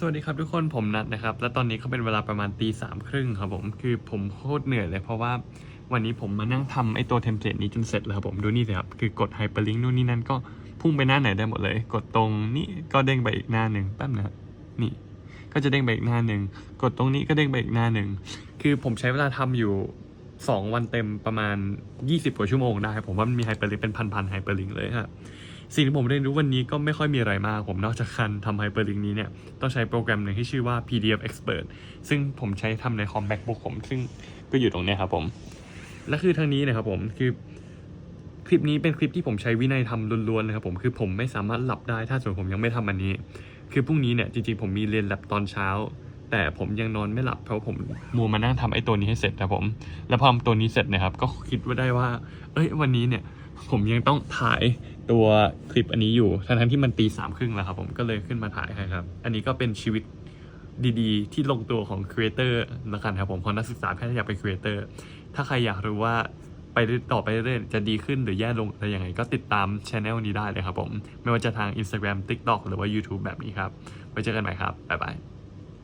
สวัสดีครับทุกคนผมนัดนะครับ และตอนนี้ก็เป็นเวลาประมาณตีสามครึ่งครับผมคือผมโคตรเหนื่อยเลย เพราะว่าวันนี้ผมมานั่งทำไอตัวเทมเพลตนี้จนเสร็จแล้วครับผมดูนี่สิครับคือกดไฮเปอร์ลิงก์นู่นนี่นั่นก็พุ่งไปหน้าไหนได้หมดเลย กดตรงนี้ก็เด้งไปอีกหน้าหนึ่งแป๊บนะนี่ ก็จะเด้งไปอีกหน้าหนึ่งกดตรงนี้ก็เด้งไปอีกหน้าหนึ่งคือผมใช้เวลาทำอยู่ 2 วันเต็มประมาณ 20 กว่าชั่วโมงได้ผมว่ามันมีไฮเปอร์ลิงก์เป็นพันๆไฮเปอร์ลิงก์เลยครับ สิ่งที่ผมเรียนรู้วันนี้ก็ไม่ค่อยมีอะไรมาก ผมนอกจากการทำไฮเปอร์ลิงก์นี้เนี่ย ต้องใช้โปรแกรมหนึ่งที่ชื่อว่า PDF Expert ซึ่งผมใช้ทำในคอม MacBook ผม ซึ่งก็อยู่ตรงนี้ครับผม และคือทางนี้นะครับผมคือคลิปนี้เป็นคลิปที่ผมใช้วินัยทำล้วนๆนะครับผมคือผมไม่สามารถหลับได้ถ้าสมมติผมยังไม่ทำอันนี้ คือพรุ่งนี้เนี่ยจริงๆผมมีเรียนแลบตอนเช้า แต่ผมยังนอนไม่หลับเพราะผมมัวมานั่งทำไอ้ตัวนี้ให้เสร็จนะผม แล้วพอทำตัวนี้เสร็จนะครับ ก็คิดว่าได้ว่า เอ้ยวันนี้เนี่ย ผมยังต้องถ่ายตัวคลิปอันนี้อยู่ทั้งๆที่มันตีสามครึ่งแล้วครับผมก็เลยขึ้นมาถ่ายให้ครับ อันนี้ก็เป็นชีวิตดีๆ ที่ลงตัวของครีเอเตอร์ละกันครับผมพราะนักศึกษาแค่อยากเป็นครีเอเตอร์ถ้าใครอยากรู้ว่าไปต่อไปเรื่อยจะดีขึ้นหรือแย่ลงอะไรยังไงก็ติดตามช anel นี้ได้เลยครับผม ไม่ว่าจะทาง Instagram TikTok หรือว่า YouTube แบบนี้ครับไว้เจอกันใหม่ครับ บ๊ายบาย